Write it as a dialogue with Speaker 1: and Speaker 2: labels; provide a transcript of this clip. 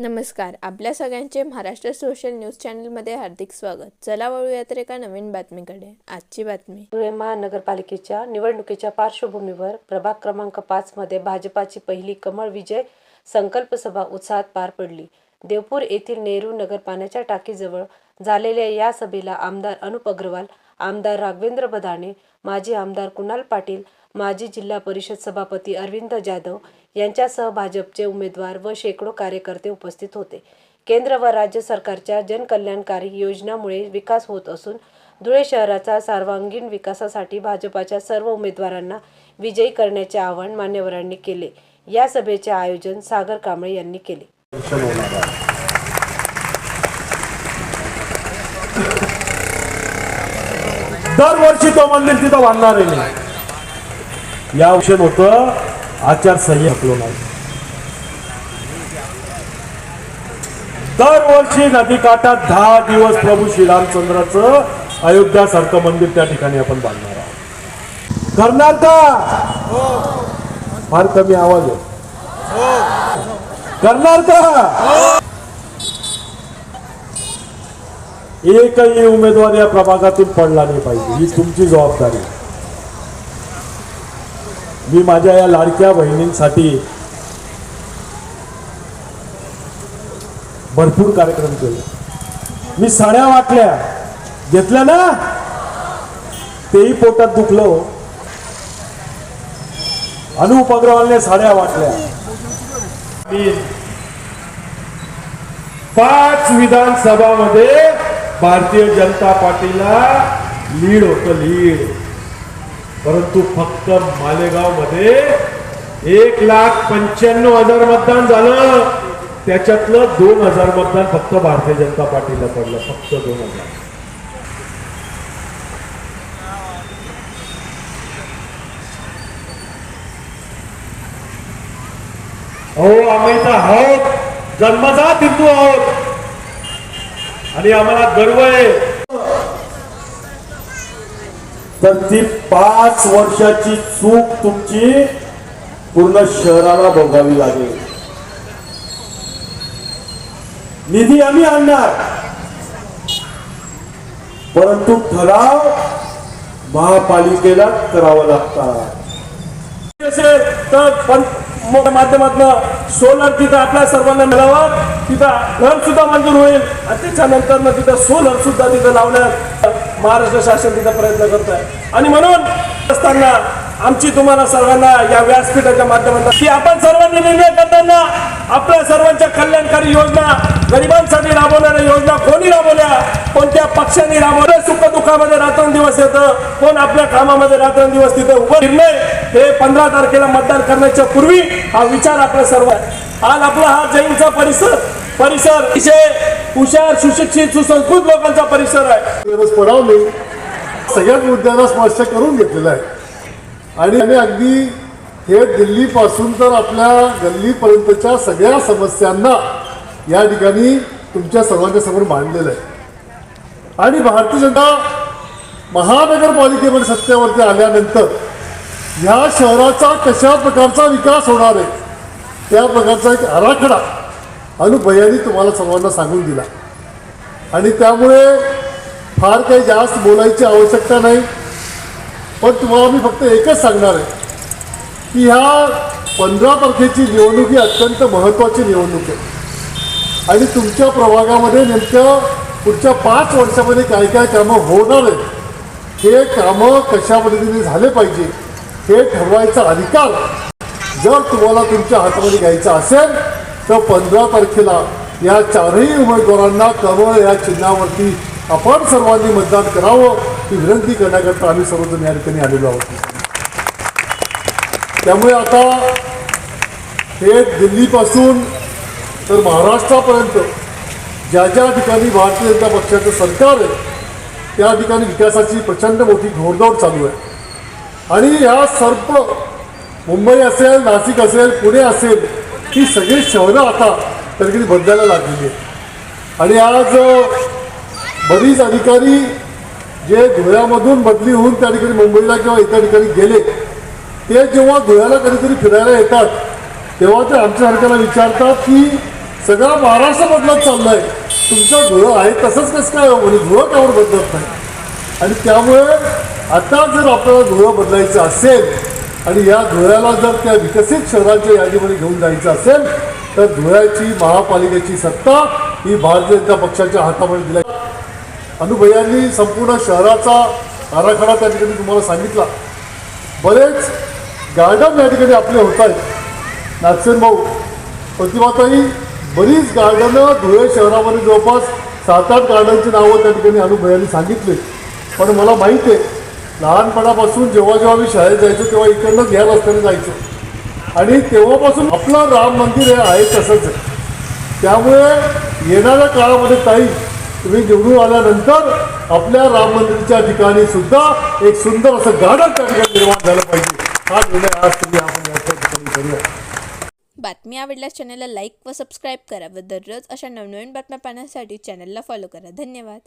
Speaker 1: नमस्कार आपल्या सगळ्यांचे महाराष्ट्र सोशल न्यूज चॅनलमध्ये हार्दिक स्वागत. चला वळूया तर एका नवीन बातमीकडे. आजची बातमी.
Speaker 2: धुळे महानगरपालिकेच्या निवडणुकीच्या पार्श्वभूमीवर प्रभाग क्रमांक पाच मध्ये भाजपाची पहिली कमळ विजय संकल्प सभा उत्साहात पार पडली. देवपूर येथील नेहरू नगर पाण्याच्या टाकीजवळ झालेल्या या सभेला आमदार अनुप अग्रवाल आमदार राघवेंद्र बदाणे माजी आमदार कुणाल पाटील माजी जिल्हा परिषद सभापती अरविंद जाधव यांच्यासह भाजपचे उमेदवार व शेकडो कार्यकर्ते उपस्थित होते. केंद्र व राज्य सरकारच्या जनकल्याणकारी योजनामुळे विकास होत असून धुळे शहराचा सर्वांगीण विकासासाठी भाजपाच्या सर्व उमेदवारांना विजयी करण्याचे आवाहन मान्यवरांनी केले. या सभेचे आयोजन सागर कांबळे यांनी केले.
Speaker 3: दरवर्षी तो मंदिर तिथं बांधणार आहे या औषध होतं आचारसंहिता. हकलो नाही. दरवर्षी नदीकाठात दहा दिवस प्रभू श्रीरामचंद्राचं अयोध्या सारखं मंदिर त्या ठिकाणी आपण बांधणार आहोत. करणार का फार कमी आवाज आहे. करणार का एकही उमेदवार या प्रभागातून पडला नाही पाहिजे. ही तुमची जबाबदारी मी माझ्या या लाडक्या बहिणींसाठी भरपूर कार्यक्रम केले. मी साड्या वाटल्या. घेतल्या ना? तेही पोटात दुखलं हो. अनुप अग्रवालने साड्या वाटल्या. पाच विधानसभामध्ये भारतीय जनता पार्टीला लीड होतं लीड. परंतु फक्त मालेगावमध्ये एक लाख पंच्याण्णव हजार मतदान झालं. त्याच्यातलं दोन हजार मतदान फक्त भारतीय जनता पार्टीला पडलं. फक्त दोन हजार. अहो आम्ही तर आहोत. जन्मजात हिंदू आहोत. आणि आम्हाला गर्व आहे. तर ती पाच वर्षाची चूक तुमची पूर्ण शहराला भोगावी लागेल. निधी आम्ही आणणार. परंतु ठराव महापालिकेला करावा लागतात. असेल तर पण मोठ्या माध्यमातून सोलर तिथं आपल्या सर्वांना मिळावा. तिथं घर सुद्धा मंजूर होईल. आणि त्याच्यानंतर मग तिथं सोलर सुद्धा तिथं लावण्यात महाराष्ट्र शासन तिथं प्रयत्न करत आहे आणि म्हणून असताना आमची तुम्हाला सर्वांना या व्यासपीठाच्या माध्यमातून की आपण सर्वांनी निर्णय करताना आपल्या सर्वांच्या कल्याणकारी योजना गरिबांसाठी राबवणाऱ्या योजना कोणी राबवल्या? कोणत्या पक्षांनी राबवल्या? सुख दुःखामध्ये रात्रंदिवस येतं? कोण आपल्या कामामध्ये रात्रंदिवस तिथे उभं निर्णय हे पंधरा तारखेला मतदान करण्याच्या पूर्वी हा विचार आपला सर्व आहे. आज आपला हा जैनचा परिसर परिसर अतिशय हुशार सुशिक्षित सुसंस्कृत लोकांचा परिसर आहे.
Speaker 4: दिवस पडावले सगळ्याच मुद्द्यांना स्पर्श करून घेतलेला आहे. आणि आणि अगदी हे दिल्लीपासून तर आपल्या गल्लीपर्यंतच्या सगळ्या समस्यांना या ठिकाणी तुमच्या सर्वांच्या समोर मांडलेलं आहे. आणि भारतीय जनता महानगरपालिकेमध्ये सत्तेवरती आल्यानंतर ह्या शहराचा कशा प्रकारचा विकास होणार आहे त्या प्रकारचा एक आराखडा अनुभयाने तुम्हाला सर्वांना सांगून दिला. आणि त्यामुळे फार काही जास्त बोलायची आवश्यकता नाही. पण तुम्हाला मी फक्त एकच सांगणार आहे की ह्या पंधरा तारखेची निवडणूक ही अत्यंत महत्त्वाची निवडणूक आहे. आणि तुमच्या प्रभागामध्ये नेमकं पुढच्या पाच वर्षामध्ये काय काय कामं होणार आहेत हे कामं कशा पद्धतीने झाले पाहिजे हे ठरवायचा अधिकार जर तुम्हाला तुमच्या हातामध्ये घ्यायचा असेल तर पंधरा तारखेला या चारही उमेदवारांना कमळ या चिन्हावरती आपण सर्वांनी मतदान करावं ही विनंती करण्याकरता आम्ही सर्वजण या ठिकाणी आलेलो आहोत. त्यामुळे आता हे दिल्लीपासून तर महाराष्ट्रापर्यंत ज्या ज्या ठिकाणी भारतीय जनता पक्षाचं सरकार आहे त्या ठिकाणी विकासाची प्रचंड मोठी घोडदौड चालू आहे. आणि ह्या सर्व मुंबई असेल नाशिक असेल पुणे असेल ही सगळी शहरं आता त्या ठिकाणी बदलायला लागलेली आहेत. आणि आज बरीच अधिकारी जे धुळ्यामधून बदली होऊन त्या ठिकाणी मुंबईला किंवा इतर ठिकाणी गेले ते जेव्हा धुळ्याला कधीतरी फिरायला येतात तेव्हा ते आमच्यासारख्याला विचारतात की सगळा महाराष्ट्र बदलत चाललाय. तुमचं धुळं आहे तसंच कसं काय म्हणजे धुळं त्यावर बदलत नाही. आणि त्यामुळे आता जर आपल्याला धुळं बदलायचं असेल आणि या धुळ्याला जर त्या विकसित शहरांच्या यादीमध्ये घेऊन जायचं असेल तर धुळ्याची महापालिकेची सत्ता ही भारतीय जनता पक्षाच्या हातामध्ये दिली अनुभयांनी संपूर्ण शहराचा आराखडा त्या ठिकाणी तुम्हाला सांगितला. बरेच गार्डन या ठिकाणी आपले होत आहेत. नागसेन भाऊ प्रतिभाताई बरीच गार्डनं धुळे शहरामध्ये जवळपास सात आठ गार्डनची नावं त्या ठिकाणी अनुभयांनी सांगितले. पण मला माहीत आहे लहानपणापासून जेव्हा जेव्हा मी शाळेत जायचो तेव्हा इकडनंच ह्या रस्त्याने जायचो. आणि तेव्हापासून आपलं राम मंदिर हे आहे तसंच आहे. त्यामुळे येणाऱ्या काळामध्ये ताई तुम्ही निवडून आल्यानंतर आपल्या राम मंदिरच्या ठिकाणी सुद्धा एक सुंदर असं गार्डन त्या ठिकाणी निर्माण झालं पाहिजे. हा निर्णय आज तुम्ही आपण या ठिकाणी करूया
Speaker 1: बातमी आवडल्यास चॅनलला लाईक व सबस्क्राईब करा व दररोज अशा नवनवीन बातम्या पाहण्यासाठी चॅनलला फॉलो करा. धन्यवाद.